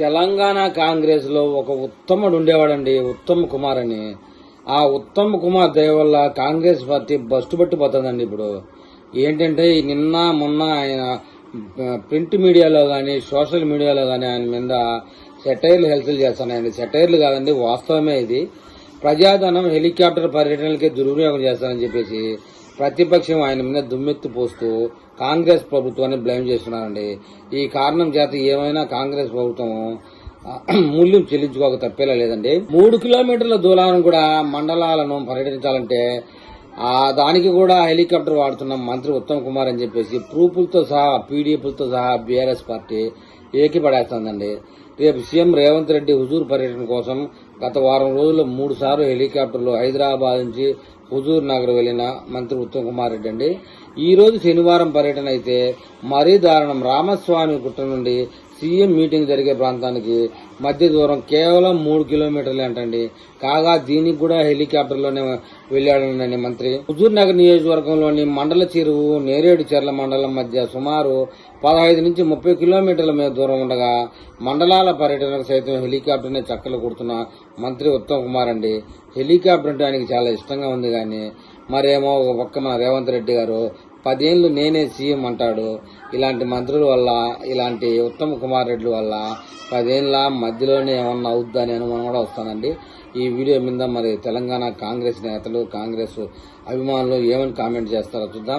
తెలంగాణ కాంగ్రెస్లో ఒక ఉత్తముడు ఉండేవాడండి ఉత్తమ్ కుమార్ అని ఆ ఉత్తమ్ కుమార్ దయ వల్ల కాంగ్రెస్ పార్టీ బస్టు పట్టిపోతుందండి ఇప్పుడు. ఏంటంటే నిన్న మొన్న ఆయన ప్రింట్ మీడియాలో కానీ సోషల్ మీడియాలో కానీ ఆయన మీద సెటైర్లు హెల్తలు చేస్తున్నాయండి. సెటైర్లు కాదండి వాస్తవమే ఇది. ప్రజాధనం హెలికాప్టర్ పర్యటనలకే దుర్వినియోగం చేస్తానని చెప్పేసి ప్రతిపక్షం ఆయన మీద దుమ్మెత్తి పోస్తూ కాంగ్రెస్ ప్రభుత్వాన్ని బ్లేమ్ చేస్తున్నారండి. ఈ కారణం చేత ఏమైనా కాంగ్రెస్ ప్రభుత్వం మూల్యం చెల్లించుకోక తప్పేలా లేదండి. మూడు కిలోమీటర్ల దూరాన్ని కూడా మండలాలను పర్యటించాలంటే ఆ దానికి కూడా హెలికాప్టర్ వాడుతున్న మంత్రి ఉత్తమ్ కుమార్ అని చెప్పేసి ప్రూఫ్లతో సహా పీడీఎఫ్లతో సహా బీఆర్ఎస్ పార్టీ ఏకిపడేస్తుందండి. రేపు సీఎం రేవంత్ రెడ్డి హుజూర్ పర్యటన కోసం గత వారం రోజుల్లో మూడు సార్లు హెలికాప్టర్లు హైదరాబాద్ నుంచి హుజూర్ నగర్ వెళ్ళిన మంత్రి ఉత్తమ్ కుమార్ రెడ్డి అండి. ఈ రోజు శనివారం పర్యటన అయితే మరీ దారుణం. రామస్వామి గుట్ట నుండి సీఎం మీటింగ్ జరిగే ప్రాంతానికి మధ్య దూరం కేవలం మూడు కిలోమీటర్లు అంటండి. కాగా దీనికి కూడా హెలికాప్టర్లోనే వెళ్ళాడనండి మంత్రి. హుజూర్ నగర్ నియోజకవర్గంలోని మండల చెరువు నేరేడు చెర్ల మండలం మధ్య సుమారు పదహైదు నుంచి ముప్పై కిలోమీటర్ల మీద దూరం ఉండగా మండలాల పర్యటనకు సైతం హెలికాప్టర్నే చక్కలు కొడుతున్న మంత్రి ఉత్తమ్ కుమార్ అండి. హెలికాప్టర్ అంటే ఆయనకి చాలా ఇష్టంగా ఉంది కానీ మరేమో ఒక పక్క మన రేవంత్ రెడ్డి గారు పదేళ్ళు నేనే సీఎం అంటాడు. ఇలాంటి మంత్రుల వల్ల ఇలాంటి ఉత్తమ్ కుమార్ రెడ్డి వల్ల పదేళ్ళ మధ్యలోనే ఏమన్నా అవుద్దా అని అనుమానం కూడా వస్తానండి ఈ వీడియో మీద మరి తెలంగాణ కాంగ్రెస్ నేతలు కాంగ్రెస్ అభిమానులు ఏమని కామెంట్ చేస్తారో చూద్దాం.